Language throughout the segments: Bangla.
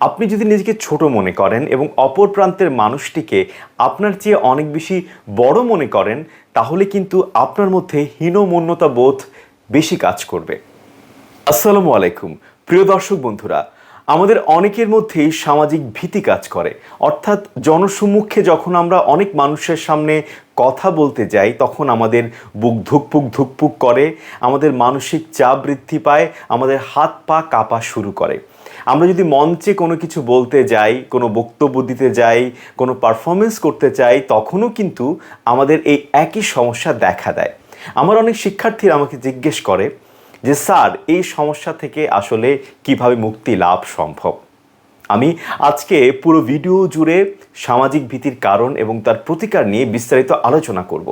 আপনি যদি নিজেকে ছোট মনে করেন এবং অপর প্রান্তের মানুষটিকে আপনার চেয়ে অনেক বেশি বড় মনে করেন, তাহলে কিন্তু আপনার মধ্যে হীনমন্যতা বোধ বেশি কাজ করবে। আসসালামু আলাইকুম। প্রিয় দর্শক বন্ধুরা, আমাদের অনেকের মধ্যেই সামাজিক ভীতি কাজ করে। অর্থাৎ জনসম্মুখে যখন আমরা অনেক মানুষের সামনে কথা বলতে যাই, তখন আমাদের বুক ধুকপুক ধুকপুক করে, আমাদের মানসিক চাপ বৃদ্ধি পায়, আমাদের হাত পা কাঁপা শুরু করে। আমরা যদি মঞ্চে কোনো কিছু বলতে যাই, কোনো বক্তব্য দিতে যাই, কোনো পারফরমেন্স করতে চাই, তখনও কিন্তু আমাদের এই একই সমস্যা দেখা দেয়। আমার অনেক শিক্ষার্থীরা আমাকে জিজ্ঞেস করে যে, স্যার, এই সমস্যা থেকে আসলে কীভাবে মুক্তি লাভ সম্ভব? আমি আজকে পুরো ভিডিও জুড়ে সামাজিক ভীতির কারণ এবং তার প্রতিকার নিয়ে বিস্তারিত আলোচনা করব।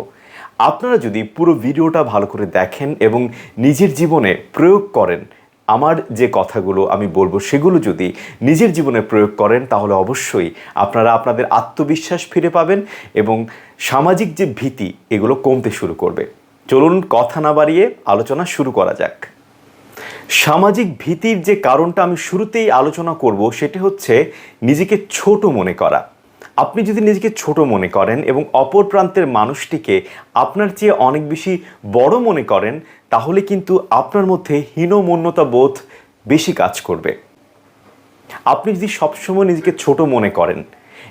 আপনারা যদি পুরো ভিডিওটা ভালো করে দেখেন এবং নিজের জীবনে প্রয়োগ করেন আমার যে কথাগুলো আমি বলব সেগুলো যদি নিজের জীবনে প্রয়োগ করেন, তাহলে অবশ্যই আপনারা আপনাদের আত্মবিশ্বাস ফিরে পাবেন এবং সামাজিক যে ভীতি, এগুলো কমতে শুরু করবে। চলুন কথা না বাড়িয়ে আলোচনা শুরু করা যাক। সামাজিক ভীতির যে কারণটা আমি শুরুতেই আলোচনা করব, সেটি হচ্ছে নিজেকে ছোট মনে করা। আপনি যদি নিজেকে ছোট মনে করেন এবং অপর প্রান্তের মানুষটিকে আপনার চেয়ে অনেক বেশি বড় মনে করেন তাহলে কিন্তু আপনার মধ্যে হীনমন্যতা বোধ বেশি কাজ করবে। আপনি যদি সবসময় নিজেকে ছোট মনে করেন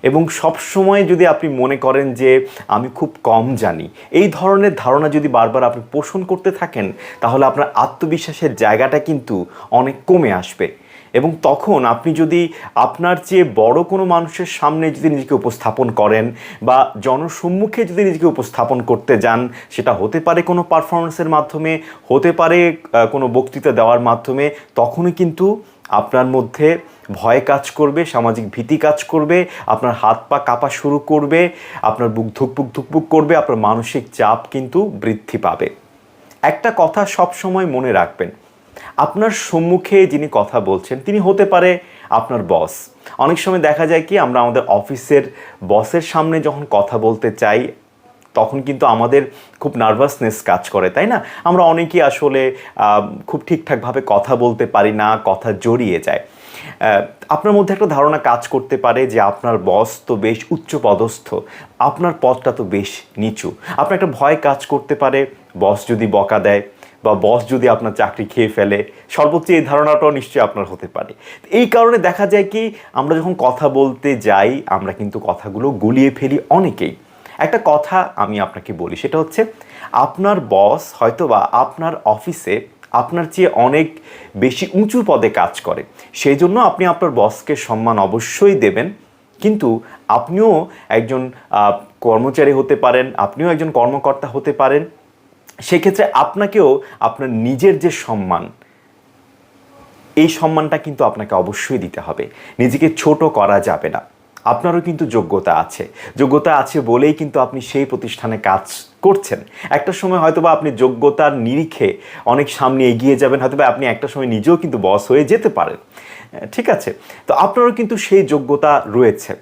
এবং সবসময় যদি আপনি মনে করেন যে আমি খুব কম জানি, এই ধরনের ধারণা যদি বারবার আপনি পোষণ করতে থাকেন, তাহলে আপনার আত্মবিশ্বাসের জায়গাটা কিন্তু অনেক কমে আসবে। এবং তখন আপনি যদি আপনার চেয়ে বড় কোনো মানুষের সামনে যদি নিজেকে উপস্থাপন করেন বা জনসম্মুখে যদি নিজেকে উপস্থাপন করতে যান, সেটা হতে পারে কোনো পারফরমেন্সের মাধ্যমে, হতে পারে কোনো বক্তৃতা দেওয়ার মাধ্যমে, তখনই কিন্তু আপনার মধ্যে ভয় কাজ করবে, সামাজিক ভীতি কাজ করবে, আপনার হাত পা কাঁপা শুরু করবে, আপনার বুক ধুকপুক ধুকপুক করবে, আপনার মানসিক চাপ কিন্তু বৃদ্ধি পাবে। একটা কথা সব সময় মনে রাখবেন আপনার সম্মুখে যিনি কথা বলছেন, তিনি হতে পারে আপনার বস। অনেক সময় দেখা যায় কি, আমরা আমাদের অফিসের বসের সামনে যখন কথা বলতে চাই, তখন কিন্তু আমাদের খুব নার্ভাসনেস কাজ করে, তাই না? আমরা অনেকেই আসলে খুব ঠিকঠাকভাবে কথা বলতে পারি না, কথা জড়িয়ে যায়। আপনার মধ্যে একটা ধারণা কাজ করতে পারে যে আপনার বস তো বেশ উচ্চ পদস্থ আপনার পদটা তো বেশ নিচু। আপনার একটা ভয় কাজ করতে পারে, বস যদি বকা দেয় বা বস যদি আপনার চাকরি খেয়ে ফেলে, সর্বোচ্চ এই ধারণাটাও নিশ্চয়ই আপনার হতে পারে। এই কারণে দেখা যায় কি, আমরা যখন কথা বলতে যাই, আমরা কিন্তু কথাগুলো গুলিয়ে ফেলি অনেকেই। একটা কথা আমি আপনাকে বলি, সেটা হচ্ছে, আপনার বস হয়তো বা আপনার অফিসে আপনার চেয়ে অনেক বেশি উঁচু পদে কাজ করে। সেই জন্য আপনি আপনার বসকে সম্মান অবশ্যই দেবেন। কিন্তু আপনিও একজন কর্মচারী হতে পারেন, আপনিও একজন কর্মকর্তা হতে পারেন। সেক্ষেত্রে আপনাকেও আপনার নিজের যে সম্মান, এই সম্মানটা কিন্তু আপনাকে অবশ্যই দিতে হবে। নিজেকে ছোট করা যাবে না। আপনারও কিন্তু যোগ্যতা আছে। যোগ্যতা আছে বলেই কিন্তু আপনি সেই প্রতিষ্ঠানে কাজ করছেন। একটা সময় হয়তোবা আপনি যোগ্যতার নিরিখে অনেক সামনে এগিয়ে যাবেন, হয়তোবা আপনি একটা সময় নিজেও কিন্তু বস হয়ে যেতে পারেন। ঠিক আছে? তো আপনারও কিন্তু সেই যোগ্যতা রয়েছে।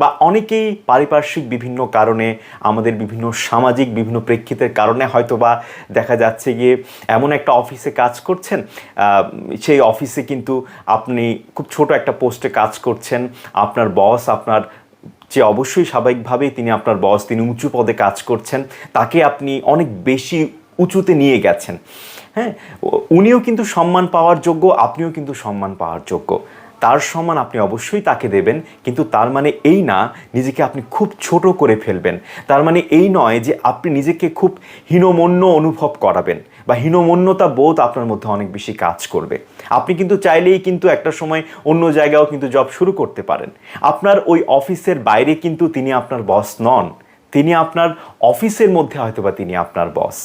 বা অনেকেই পারিপার্শ্বিক বিভিন্ন কারণে, আমাদের বিভিন্ন সামাজিক বিভিন্ন প্রেক্ষিতের কারণে হয়তো বা দেখা যাচ্ছে গিয়ে এমন একটা অফিসে কাজ করছেন সেই অফিসে কিন্তু আপনি খুব ছোট একটা পোস্টে কাজ করছেন, আপনার বস, আপনার যে অবশ্যই স্বাভাবিকভাবেই তিনি আপনার বস, তিনি উঁচু পদে কাজ করছেন, তাকে আপনি অনেক বেশি উঁচুতে নিয়ে গেছেন। হ্যাঁ উনিও কিন্তু সম্মান পাওয়ার যোগ্য, আপনিও কিন্তু সম্মান পাওয়ার যোগ্য। তার সমান আপনি অবশ্যই তাকে দেবেন, কিন্তু তার মানে এই না, নিজেকে আপনি খুব ছোট করে ফেলবেন। তার মানে এই নয় যে আপনি নিজেকে খুব হীনমন্য অনুভব করাবেন, বা হীনমন্যতা বোধ আপনার মধ্যে অনেক বেশি কাজ করবে। আপনি কিন্তু চাইলেই কিন্তু একটা সময় অন্য জায়গাও কিন্তু জব শুরু করতে পারেন। আপনার ওই অফিসের বাইরে কিন্তু তিনি আপনার বস নন। তিনি আপনার অফিসের মধ্যে হয়তোবা তিনি আপনার বস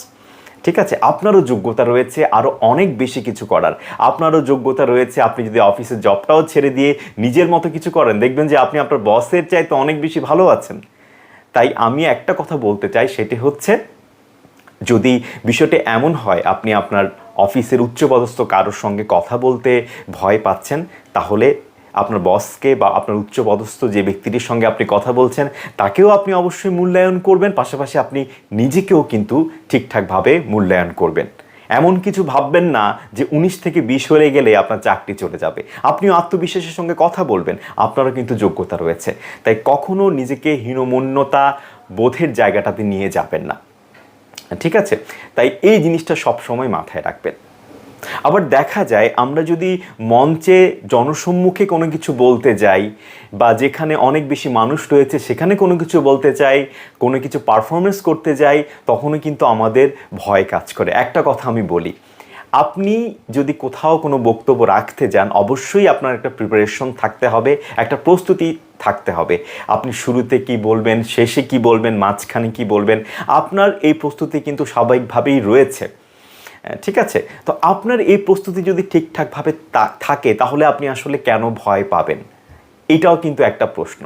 ঠিক আছে, আপনারও যোগ্যতা রয়েছে আরও অনেক বেশি কিছু করার। আপনারও যোগ্যতা রয়েছে, আপনি যদি অফিসের জবটাও ছেড়ে দিয়ে নিজের মতো কিছু করেন, দেখবেন যে আপনি আপনার বসের চাইতে অনেক বেশি ভালো আছেন। তাই আমি একটা কথা বলতে চাই, সেটি হচ্ছে, যদি বিষয়টি এমন হয়, আপনি আপনার অফিসের উচ্চপদস্থ কারোর সঙ্গে কথা বলতে ভয় পাচ্ছেন, তাহলে আপনার বসকে বা আপনার উচ্চপদস্থ যে ব্যক্তিটির সঙ্গে আপনি কথা বলছেন, তাকেও আপনি অবশ্যই মূল্যায়ন করবেন। পাশাপাশি আপনি নিজেকেও কিন্তু ঠিকঠাকভাবে মূল্যায়ন করবেন। এমন কিছু ভাববেন না যে উনিশ থেকে বিশ হয়ে গেলে আপনার চাকরি চলে যাবে। আপনিও আত্মবিশ্বাসের সঙ্গে কথা বলবেন, আপনারও কিন্তু যোগ্যতা রয়েছে। তাই কখনো নিজেকে হীনমন্যতা বোধের জায়গাটাতে নিয়ে যাবেন না। ঠিক আছে? তাই এই জিনিসটা সবসময় মাথায় রাখবেন। আবার দেখা যায় আমরা যদি মঞ্চে জনসম্মুখে কোনো কিছু বলতে যাই বা যেখানে অনেক বেশি মানুষ রয়েছে সেখানে কোনো কিছু বলতে চাই, কোনো কিছু পারফরমেন্স করতে যাই, তখনও কিন্তু আমাদের ভয় কাজ করে। একটা কথা আমি বলি, আপনি যদি কোথাও কোনো বক্তব্য রাখতে যান, অবশ্যই আপনার একটা প্রিপারেশন থাকতে হবে, একটা প্রস্তুতি থাকতে হবে। আপনি শুরুতে কি বলবেন, শেষে কি বলবেন, মাঝখানে কি বলবেন, আপনার এই প্রস্তুতি কিন্তু স্বাভাবিকভাবেই রয়েছে। ঠিক আছে? তো আপনার এই প্রস্তুতি যদি ঠিকঠাকভাবে থাকে, তাহলে আপনি আসলে কেন ভয় পাবেন? এটাও কিন্তু একটা প্রশ্ন।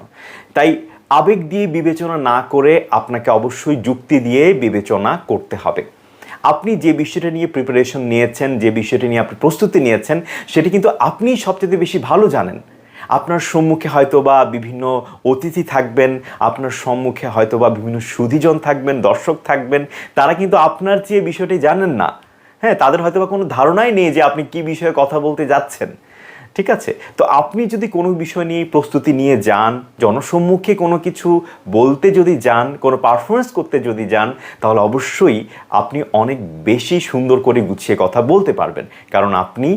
তাই আবেগ দিয়ে বিবেচনা না করে আপনাকে অবশ্যই যুক্তি দিয়ে বিবেচনা করতে হবে। আপনি যে বিষয়টা নিয়ে প্রিপারেশন নিয়েছেন, যে বিষয়টা নিয়ে আপনি প্রস্তুতি নিয়েছেন, সেটি কিন্তু আপনি সবচেয়ে বেশি ভালো জানেন। আপনার সম্মুখে হয়তো বা বিভিন্ন অতিথি থাকবেন, আপনার সম্মুখে হয়তো বা বিভিন্ন সুধীজন থাকবেন, দর্শক থাকবেন, তারা কিন্তু আপনার চেয়ে বিষয়টি জানেন না। হ্যাঁ তাদের হয়তো বা কোনো ধারণাই নেই যে আপনি কি বিষয়ে কথা বলতে যাচ্ছেন। ঠিক আছে? তো আপনি যদি কোনো বিষয় নিয়ে প্রস্তুতি নিয়ে যান, জনসম্মুখে কোনো কিছু বলতে যদি যান, কোনো পারফরমেন্স করতে যদি যান, তাহলে অবশ্যই আপনি অনেক বেশি সুন্দর করে গুছিয়ে কথা বলতে পারবেন। কারণ আপনি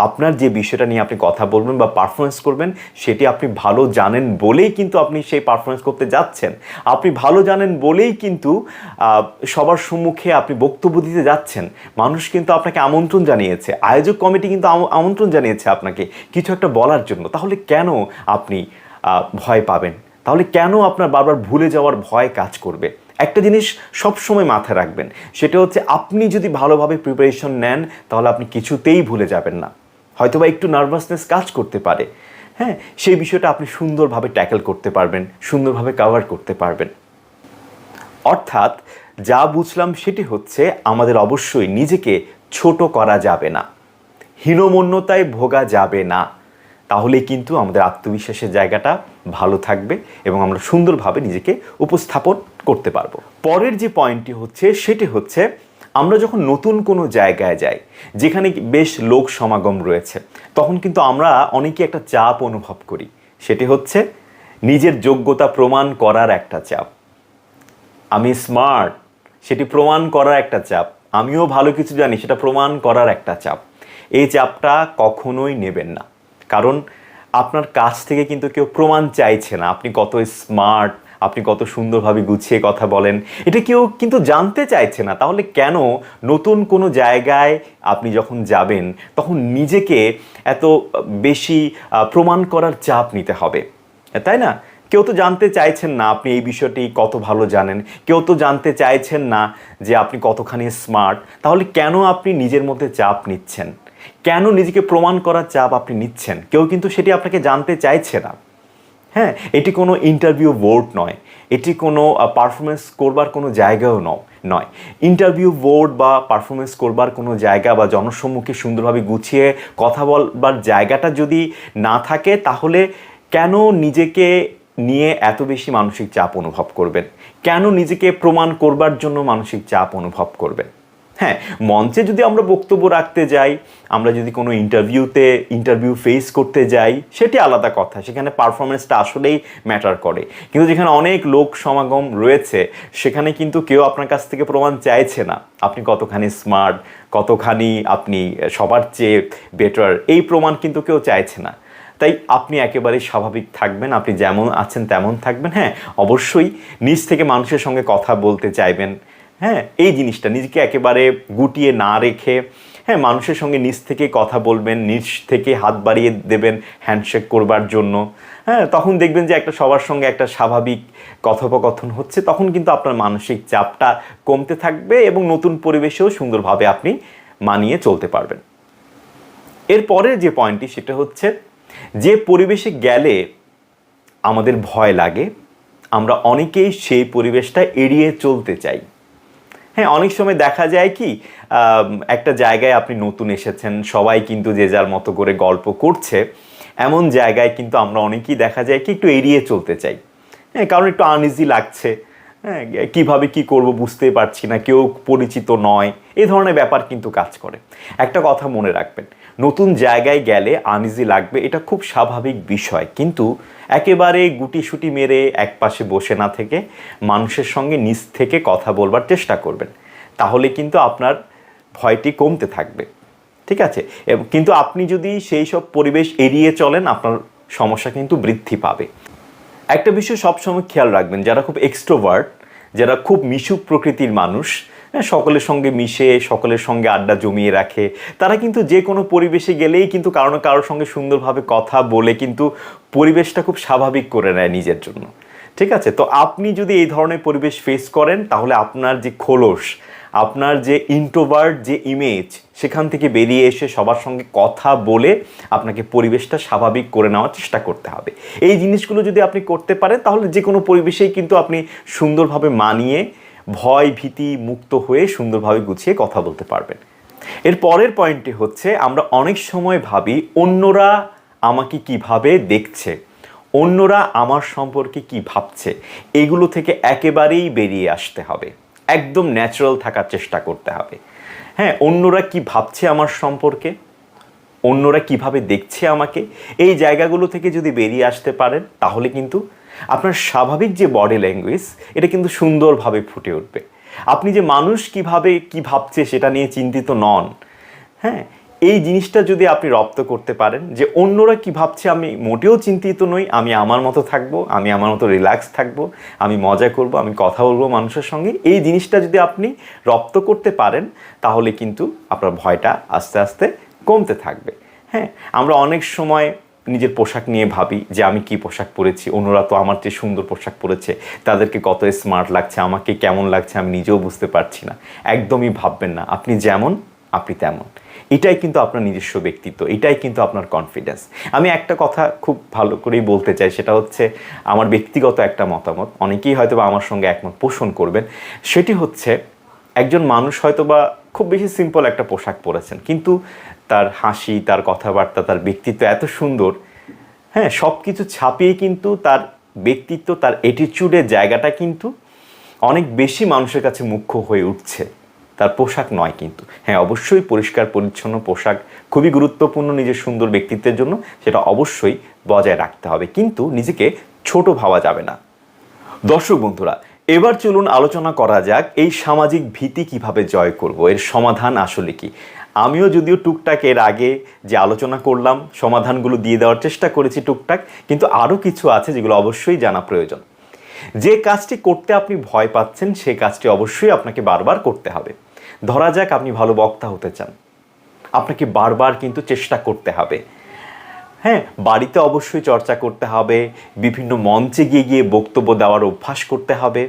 আপনার যে বিষয়টা নিয়ে আপনি কথা বলবেন বা পারফরমেন্স করবেন, সেটি আপনি ভালো জানেন বলেই কিন্তু আপনি সেই পারফরমেন্স করতে যাচ্ছেন। আপনি ভালো জানেন বলেই কিন্তু সবার সম্মুখে আপনি বক্তব্য দিতে যাচ্ছেন। মানুষ কিন্তু আপনাকে আমন্ত্রণ জানিয়েছে। আয়োজক কমিটি কিন্তু আম- আমন্ত্রণ জানিয়েছে আপনাকে কিছু একটা বলার জন্য। তাহলে কেন আপনি ভয় পাবেন? তাহলে কেন আপনার বারবার ভুলে যাওয়ার ভয় কাজ করবে? একটা জিনিস সবসময় মাথায় রাখবেন, সেটা হচ্ছে আপনি যদি ভালোভাবে প্রিপারেশন নেন, তাহলে আপনি কিছুতেই ভুলে যাবেন না। হয়তোবা একটু নার্ভাসনেস কাজ করতে পারে। হ্যাঁ সেই বিষয়টা আপনি সুন্দরভাবে ট্যাকেল করতে পারবেন, সুন্দরভাবে কভার করতে পারবেন। অর্থাৎ যা বুঝলাম সেটি হচ্ছে আমাদের অবশ্যই নিজেকে ছোট করা যাবে না, হীনমন্যতায় ভোগা যাবে না। তাহলে কিন্তু আমাদের আত্মবিশ্বাসের জায়গাটা ভালো থাকবে এবং আমরা সুন্দরভাবে নিজেকে উপস্থাপন করতে পারব। পরের যে পয়েন্টটি হচ্ছে, সেটি হচ্ছে আমরা যখন নতুন কোনো জায়গায় যাই, যেখানে বেশ লোক সমাগম রয়েছে, তখন কিন্তু আমরা অনেকে একটা চাপ অনুভব করি। সেটি হচ্ছে নিজের যোগ্যতা প্রমাণ করার একটা চাপ। আমি স্মার্ট সেটি প্রমাণ করার একটা চাপ। আমিও ভালো কিছু জানি, সেটা প্রমাণ করার একটা চাপ। এই চাপটা কখনোই নেবেন না। কারণ আপনার কাছ থেকে কিন্তু কেউ প্রমাণ চাইছে না। আপনি কত স্মার্ট আপনি কত সুন্দরভাবে গুছিয়ে কথা বলেন। এটা কেউ কিন্তু জানতে চাইছে না। তাহলে কেন নতুন কোনো জায়গায় আপনি যখন যাবেন, তখন নিজেকে এত বেশি প্রমাণ করার চাপ নিতে হবে। তাই না? কেউ তো জানতে চাইছেন না আপনি এই বিষয়টি কত ভালো জানেন। কেউ তো জানতে চাইছেন না যে আপনি কতখানি স্মার্ট। তাহলে কেন আপনি নিজের মধ্যে চাপ নিচ্ছেন? কেন নিজেকে প্রমাণ করার চাপ আপনি নিচ্ছেন? কেউ কিন্তু সেটি আপনাকে জানতে চাইছে না। হ্যাঁ এটি কোনো ইন্টারভিউ বোর্ড নয়। এটি কোনো পারফরমেন্স করবার কোনো জায়গাও ন- নয়। ইন্টারভিউ বোর্ড বা পারফরমেন্স করবার কোনো জায়গা বা জনসম্মুখে সুন্দরভাবে গুছিয়ে কথা বলবার জায়গাটা যদি না থাকে, তাহলে কেন নিজেকে নিয়ে এত বেশি মানসিক চাপ অনুভব করবেন? কেন নিজেকে প্রমাণ করবার জন্য মানসিক চাপ অনুভব করবেন? হ্যাঁ মঞ্চে যদি আমরা বক্তব্য রাখতে যাই, আমরা যদি কোনো ইন্টারভিউতে ইন্টারভিউ ফেস করতে যাই, সেটি আলাদা কথা। সেখানে পারফরমেন্সটা আসলেই ম্যাটার করে। কিন্তু যেখানে অনেক লোক সমাগম রয়েছে, সেখানে কিন্তু কেউ আপনার কাছ থেকে প্রমাণ চাইছে না। আপনি কতখানি স্মার্ট কতখানি আপনি সবার চেয়ে বেটার এই প্রমাণ কিন্তু কেউ চাইছে না। তাই আপনি একেবারেই স্বাভাবিক থাকবেন, আপনি যেমন আছেন তেমন থাকবেন। হ্যাঁ অবশ্যই নিজ থেকে মানুষের সঙ্গে কথা বলতে চাইবেন হ্যাঁ এই জিনিসটা নিজেকে একেবারে গুটিয়ে না রেখে হ্যাঁ মানুষের সঙ্গে নিজ থেকে কথা বলবেন, নিজ থেকে হাত বাড়িয়ে দেবেন হ্যান্ডশেক করবার জন্য। হ্যাঁ তখন দেখবেন যে একটা সবার সঙ্গে একটা স্বাভাবিক কথোপকথন হচ্ছে, তখন কিন্তু আপনার মানসিক চাপটা কমতে থাকবে এবং নতুন পরিবেশেও সুন্দরভাবে আপনি মানিয়ে চলতে পারবেন। এরপরের যে পয়েন্টটি সেটা হচ্ছে যে পরিবেশে গেলে আমাদের ভয় লাগে, আমরা অনেকেই সেই পরিবেশটা এড়িয়ে চলতে চাই। হ্যাঁ অনেক সময় দেখা যায় কি একটা জায়গায় আপনি নতুন এসেছেন, সবাই কিন্তু যে যার মতো করে গল্প করছে, এমন জায়গায় কিন্তু আমরা অনেকেই দেখা যায় কি একটু এড়িয়ে চলতে চাই। হ্যাঁ কারণ একটু আনইজি লাগছে। হ্যাঁ কীভাবে কি করব বুঝতে পারছি না, কেউ পরিচিত নয়, এ ধরনের ব্যাপার কিন্তু কাজ করে। একটা কথা মনে রাখবেন, নতুন জায়গায় গেলে আনইজি লাগবে, এটা খুব স্বাভাবিক বিষয়, কিন্তু একেবারে গুটিসুটি মেরে এক পাশে বসে না থেকে মানুষের সঙ্গে নিজ থেকে কথা বলবার চেষ্টা করবেন, তাহলে কিন্তু আপনার ভয়টি কমতে থাকবে, ঠিক আছে? কিন্তু আপনি যদি সেই সব পরিবেশ এড়িয়ে চলেন, আপনার সমস্যা কিন্তু বৃদ্ধি পাবে। একটা বিষয় সবসময় খেয়াল রাখবেন যারা খুব এক্সট্রোভার্ট যারা খুব মিশুক প্রকৃতির মানুষ হ্যাঁ, সকলের সঙ্গে মিশে সকলের সঙ্গে আড্ডা জমিয়ে রাখে তারা কিন্তু যে কোনো পরিবেশে গেলেই কিন্তু কারও না কারোর সঙ্গে সুন্দরভাবে কথা বলে কিন্তু পরিবেশটা খুব স্বাভাবিক করে নেয় নিজের জন্য। ঠিক আছে? তো আপনি যদি এই ধরনের পরিবেশ ফেস করেন তাহলে আপনার যে খোলস আপনার যে ইন্ট্রোভার্ট যে ইমেজ সেখান থেকে বেরিয়ে এসে সবার সঙ্গে কথা বলে আপনাকে পরিবেশটা স্বাভাবিক করে নেওয়ার চেষ্টা করতে হবে। এই জিনিসগুলো যদি আপনি করতে পারেন, তাহলে যে কোনো পরিবেশেই কিন্তু আপনি সুন্দরভাবে মানিয়ে, ভয় ভীতি মুক্ত হয়ে সুন্দরভাবে গুছিয়ে কথা বলতে পারবেন। এর পরের পয়েন্টটি হচ্ছে, আমরা অনেক সময় ভাবি, অন্যরা আমাকে কীভাবে দেখছে? অন্যরা আমার সম্পর্কে কি ভাবছে? এগুলো থেকে একেবারেই বেরিয়ে আসতে হবে। একদম ন্যাচারাল থাকার চেষ্টা করতে হবে। হ্যাঁ অন্যরা কি ভাবছে আমার সম্পর্কে? অন্যরা কীভাবে দেখছে আমাকে? এই জায়গাগুলো থেকে যদি বেরিয়ে আসতে পারেন, তাহলে কিন্তু আপনার স্বাভাবিক যে বডি ল্যাঙ্গুয়েজ এটা কিন্তু সুন্দরভাবে ফুটে উঠবে। আপনি যে মানুষ কীভাবে কি ভাবছে সেটা নিয়ে চিন্তিত নন। হ্যাঁ এই জিনিসটা যদি আপনি রপ্ত করতে পারেন যে অন্যরা কি ভাবছে, আমি মোটেও চিন্তিত নই, আমি আমার মতো থাকব, আমি আমার মতো রিল্যাক্স থাকব, আমি মজা করব, আমি কথা বলব মানুষের সঙ্গে, এই জিনিসটা যদি আপনি রপ্ত করতে পারেন, তাহলে কিন্তু আপনার ভয়টা আস্তে আস্তে কমতে থাকবে। হ্যাঁ আমরা অনেক সময় নিজের পোশাক নিয়ে ভাবি যে আমি কি পোশাক পরেছি, অন্যরা তো আমার চেয়ে সুন্দর পোশাক পরেছে, তাদেরকে কত স্মার্ট লাগছে, আমাকে কেমন লাগছে আমি নিজেও বুঝতে পারছি না। একদমই ভাববেন না, আপনি যেমন, আপনি তেমন। এটাই কিন্তু আপনার নিজস্ব ব্যক্তিত্ব, এটাই কিন্তু আপনার কনফিডেন্স আমি একটা কথা খুব ভালো করেই বলতে চাই, সেটা হচ্ছে আমার ব্যক্তিগত একটা মতামত। অনেকেই হয়তো বা আমার সঙ্গে একমত পোষণ করবেন। সেটি হচ্ছে, একজন মানুষ হয়তো বা খুব বেশি সিম্পল একটা পোশাক পরেছেন, কিন্তু তার হাসি, তার কথাবার্তা, তার ব্যক্তিত্ব এত সুন্দর হ্যাঁ সব কিছু ছাপিয়ে কিন্তু তার ব্যক্তিত্ব, তার অ্যাটিচিউডের জায়গাটা কিন্তু অনেক বেশি মানুষের কাছে মুখ্য হয়ে উঠছে। তার পোশাক নয় কিন্তু। হ্যাঁ অবশ্যই পরিষ্কার, পরিচ্ছন্ন পোশাক খুবই গুরুত্বপূর্ণ নিজের সুন্দর ব্যক্তিত্বের জন্য, সেটা অবশ্যই বজায় রাখতে হবে। কিন্তু নিজেকে ছোট ভাবা যাবে না। দর্শক বন্ধুরা, এবার চলুন আলোচনা করা যাক এই সামাজিক ভীতি কীভাবে জয় করব, এর সমাধান আসলে কি? আমিও যদিও টুকটাক এর আগে যে আলোচনা করলাম, সমাধানগুলো দিয়ে দেওয়ার চেষ্টা করেছি টুকটাক, কিন্তু আরও কিছু আছে যেগুলো অবশ্যই জানা প্রয়োজন। যে কাজটি করতে আপনি ভয় পাচ্ছেন সেই কাজটি অবশ্যই আপনাকে বারবার করতে হবে। ধরা যাক আপনি ভালো বক্তা হতে চান। আপনাকে বারবার কিন্তু চেষ্টা করতে হবে। হ্যাঁ বাড়িতে অবশ্যই চর্চা করতে হবে, বিভিন্ন মঞ্চে গিয়ে গিয়ে বক্তব্য দেওয়ার অভ্যাস করতে হবে।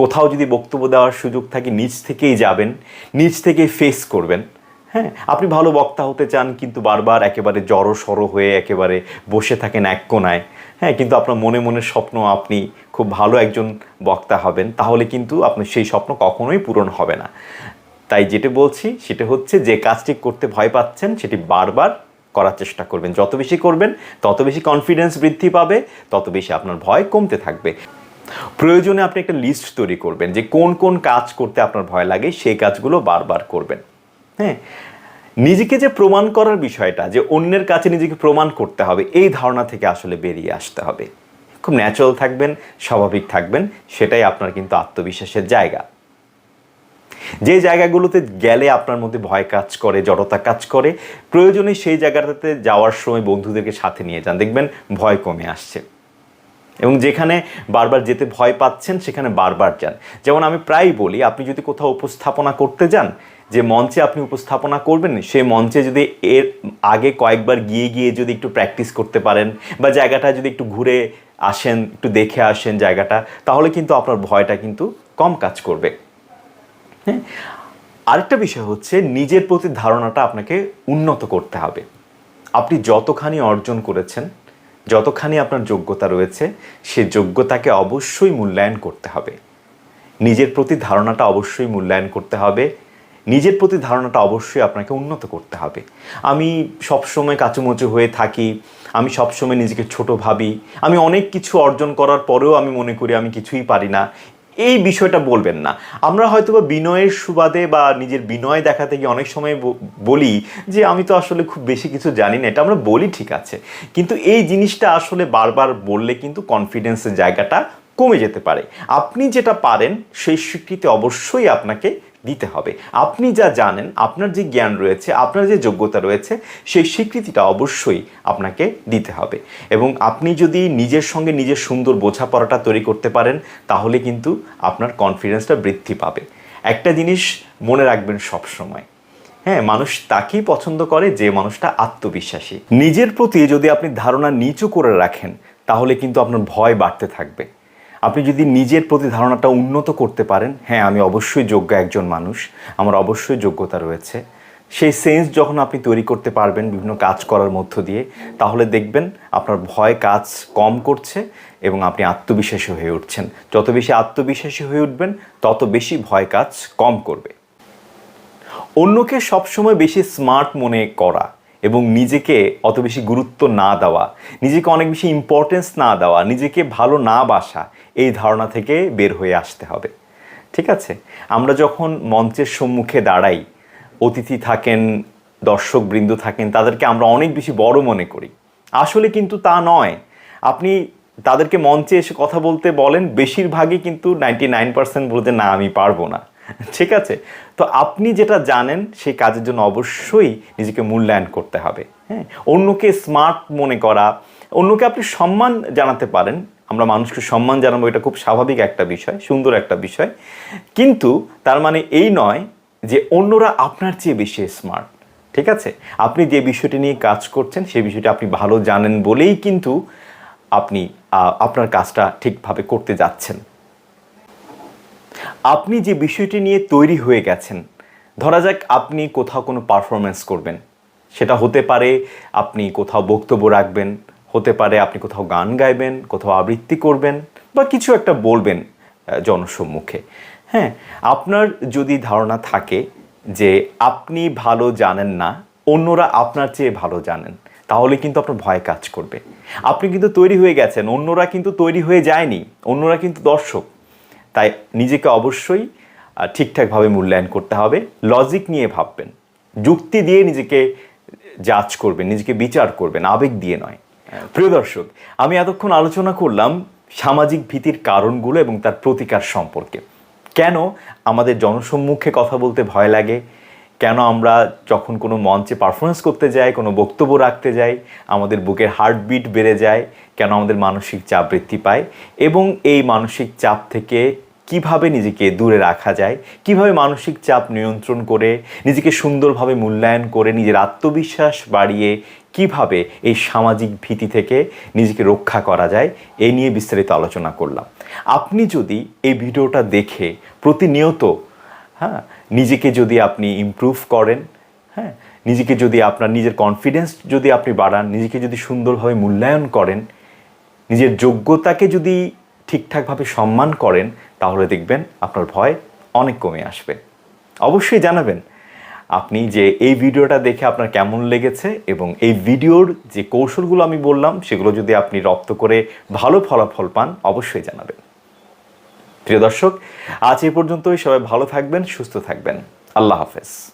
কোথাও যদি বক্তব্য দেওয়ার সুযোগ থাকে নিজ থেকেই যাবেন নিজ থেকেই ফেস করবেন। হ্যাঁ আপনি ভালো বক্তা হতে চান, কিন্তু বারবার একেবারে জড়ো সড়ো হয়ে একেবারে বসে থাকেন এক কোনায়। হ্যাঁ কিন্তু আপনার মনে মনে স্বপ্ন আপনি খুব ভালো একজন বক্তা হবেন, তাহলে কিন্তু আপনার সেই স্বপ্ন কখনোই পূরণ হবে না। তাই যেটা বলছি, সেটা হচ্ছে যে কাজটি করতে ভয় পাচ্ছেন, সেটি বারবার করার চেষ্টা করবেন। যত বেশি করবেন, তত বেশি কনফিডেন্স বৃদ্ধি পাবে, তত বেশি আপনার ভয় কমতে থাকবে। প্রয়োজনে আপনি একটা লিস্ট তৈরি করবেন যে কোন কোন কাজ করতে আপনার ভয় লাগে, সেই কাজগুলো বারবার করবেন। হ্যাঁ? নিজেকে যে প্রমাণ করার বিষয়টা, যে অন্যের কাছে নিজেকে প্রমাণ করতে হবে, এই ধারণা থেকে আসলে বেরিয়ে আসতে হবে। খুব ন্যাচারাল থাকবেন, স্বাভাবিক থাকবেন, সেটাই আপনার কিন্তু আত্মবিশ্বাসের জায়গা। যে জায়গাগুলোতে গেলে আপনার মধ্যে ভয় কাজ করে, জড়তা কাজ করে, প্রয়োজনে সেই জায়গাটাতে যাওয়ার সময় বন্ধুদেরকে সাথে নিয়ে যান। দেখবেন ভয় কমে আসছে। এবং যেখানে বারবার যেতে ভয় পাচ্ছেন, সেখানে বারবার যান। যেমন আমি প্রায়ই বলি, আপনি যদি কোথাও উপস্থাপনা করতে যান, যে মঞ্চে আপনি উপস্থাপনা করবেন সেই মঞ্চে যদি এর আগে কয়েকবার গিয়ে গিয়ে যদি একটু প্র্যাকটিস করতে পারেন বা জায়গাটা যদি একটু ঘুরে আসেন, একটু দেখে আসেন জায়গাটা, তাহলে কিন্তু আপনার ভয়টা কিন্তু কম কাজ করবে। হ্যাঁ? আরেকটা বিষয় হচ্ছে নিজের প্রতি ধারণাটা আপনাকে উন্নত করতে হবে। আপনি যতখানি অর্জন করেছেন, যতখানি আপনার যোগ্যতা রয়েছে, সে যোগ্যতাকে অবশ্যই মূল্যায়ন করতে হবে। নিজের প্রতি ধারণাটা অবশ্যই মূল্যায়ন করতে হবে। নিজের প্রতি ধারণাটা অবশ্যই আপনাকে উন্নত করতে হবে। আমি সবসময় কাচুমচু হয়ে থাকি, আমি সবসময় নিজেকে ছোট ভাবি, আমি অনেক কিছু অর্জন করার পরেও আমি মনে করি আমি কিছুই পারি না। এই বিষয়টা বলবেন না। আমরা হয়তো বা বিনয়ের সুবাদে বা নিজের বিনয় দেখাতে গিয়ে অনেক সময় বলি যে, আমি তো আসলে খুব বেশি কিছু জানি না। এটা আমরা বলি ঠিক আছে। কিন্তু এই জিনিসটা আসলে বারবার বললে কিন্তু কনফিডেন্সের জায়গাটা কমে যেতে পারে। আপনি যেটা পারেন, সেই স্বীকৃতি অবশ্যই আপনাকে দিতে হবে। আপনি যা জানেন, আপনার যে জ্ঞান রয়েছে, আপনার যে যোগ্যতা রয়েছে, সেই স্বীকৃতিটা অবশ্যই আপনাকে দিতে হবে। এবং আপনি যদি নিজের সঙ্গে নিজের সুন্দর বোঝাপড়াটা তৈরি করতে পারেন, তাহলে কিন্তু আপনার কনফিডেন্সটা বৃদ্ধি পাবে। একটা জিনিস মনে রাখবেন সব সময় হ্যাঁ মানুষ তাকেই পছন্দ করে যে মানুষটা আত্মবিশ্বাসী। নিজের প্রতি যদি আপনি ধারণা নিচু করে রাখেন, তাহলে কিন্তু আপনার ভয় বাড়তে থাকবে। আপনি যদি নিজের প্রতি ধারণাটা উন্নত করতে পারেন হ্যাঁ আমি অবশ্যই যোগ্য একজন মানুষ, আমার অবশ্যই যোগ্যতা রয়েছে। সেই সেন্স যখন আপনি তৈরি করতে পারবেন বিভিন্ন কাজ করার মধ্য দিয়ে, তাহলে দেখবেন আপনার ভয় কাজ কম করছে এবং আপনি আত্মবিশ্বাসী হয়ে উঠছেন। যত বেশি আত্মবিশ্বাসী হয়ে উঠবেন, তত বেশি ভয় কাজ কম করবে। অন্যকে সবসময় বেশি স্মার্ট মনে করা এবং নিজেকে অত বেশি গুরুত্ব না দেওয়া, নিজেকে অনেক বেশি ইম্পর্টেন্স না দেওয়া, নিজেকে ভালো না বাসা, এই ধারণা থেকে বের হয়ে আসতে হবে। ঠিক আছে? আমরা যখন মঞ্চের সম্মুখে দাঁড়াই, অতিথি থাকেন, দর্শকবৃন্দ থাকেন, তাদেরকে আমরা অনেক বেশি বড় মনে করি। আসলে কিন্তু তা নয়। আপনি তাদেরকে মঞ্চে এসে কথা বলতে বলেন, বেশিরভাগই কিন্তু নাইনটি নাইন পার্সেন্ট বলতে না, আমি পারব না। ঠিক আছে? তো আপনি যেটা জানেন, সেই কাজের জন্য অবশ্যই নিজেকে মূল্যায়ন করতে হবে হ্যাঁ? অন্যকে স্মার্ট মনে করা, অন্যকে আপনি সম্মান জানাতে পারেন। আমরা মানুষকে সম্মান জানাব, এটা খুব স্বাভাবিক একটা বিষয়, সুন্দর একটা বিষয়। কিন্তু তার মানে এই নয় যে অন্যরা আপনার চেয়ে বেশি স্মার্ট ঠিক আছে? আপনি যে বিষয়টি নিয়ে কাজ করছেন, সেই বিষয়টি আপনি ভালো জানেন বলেই কিন্তু আপনি আপনার কাজটা ঠিকভাবে করতে যাচ্ছেন। আপনি যে বিষয়টি নিয়ে তৈরি হয়ে গেছেন, ধরা যাক আপনি কোথাও কোনো পারফরমেন্স করবেন। সেটা হতে পারে আপনি কোথাও বক্তব্য রাখবেন, হতে পারে আপনি কোথাও গান গাইবেন, কোথাও আবৃত্তি করবেন বা কিছু একটা বলবেন জনসম্মুখে। হ্যাঁ আপনার যদি ধারণা থাকে যে আপনি ভালো জানেন না, অন্যরা আপনার চেয়ে ভালো জানেন, তাহলে কিন্তু আপনার ভয় কাজ করবে। আপনি কিন্তু তৈরি হয়ে গেছেন, অন্যরা কিন্তু তৈরি হয়ে যায়নি, অন্যরা কিন্তু দর্শক। তাই নিজেকে অবশ্যই ঠিকঠাকভাবে মূল্যায়ন করতে হবে। লজিক নিয়ে ভাববেন। যুক্তি দিয়ে নিজেকে জাজ করবেন, নিজেকে বিচার করবেন, আবেগ দিয়ে নয়। প্রিয় দর্শক, আমি এতক্ষণ আলোচনা করলাম সামাজিক ভীতির কারণগুলো এবং তার প্রতিকার সম্পর্কে। কেন আমাদের জনসম্মুখে কথা বলতে ভয় লাগে? কেন আমরা যখন কোনো মঞ্চে পারফরমেন্স করতে যাই, কোনো বক্তব্য রাখতে যাই, আমাদের বুকের হার্টবিট বেড়ে যায়, কেন আমাদের মানসিক চাপ বৃদ্ধি পায় এবং এই মানসিক চাপ থেকে কীভাবে নিজেকে দূরে রাখা যায়, কীভাবে মানসিক চাপ নিয়ন্ত্রণ করে, নিজেকে সুন্দরভাবে মূল্যায়ন করে, নিজের আত্মবিশ্বাস বাড়িয়ে কীভাবে এই সামাজিক ভীতি থেকে নিজেকে রক্ষা করা যায় এই নিয়ে বিস্তারিত আলোচনা করলাম। আপনি যদি এই ভিডিওটা দেখে প্রতিনিয়ত হ্যাঁ নিজেকে যদি আপনি ইমপ্রুভ করেন হ্যাঁ নিজেকে যদি আপনার নিজের কনফিডেন্স যদি আপনি বাড়ান, নিজেকে যদি সুন্দরভাবে মূল্যায়ন করেন, নিজের যোগ্যতাকে যদি ঠিকঠাকভাবে সম্মান করেন, তাহলে দেখবেন আপনার ভয় অনেক কমে আসবে। অবশ্যই জানাবেন আপনি যে এই ভিডিওটা দেখে আপনার কেমন লেগেছে এবং এই ভিডিওর যে কৌশলগুলো আমি বললাম, সেগুলো যদি আপনি রপ্ত করে ভালো ফলাফল পান, অবশ্যই জানাবেন। প্রিয় দর্শক আজ এ পর্যন্তই। সবাই ভালো থাকবেন সুস্থ থাকবেন। আল্লাহ হাফেজ।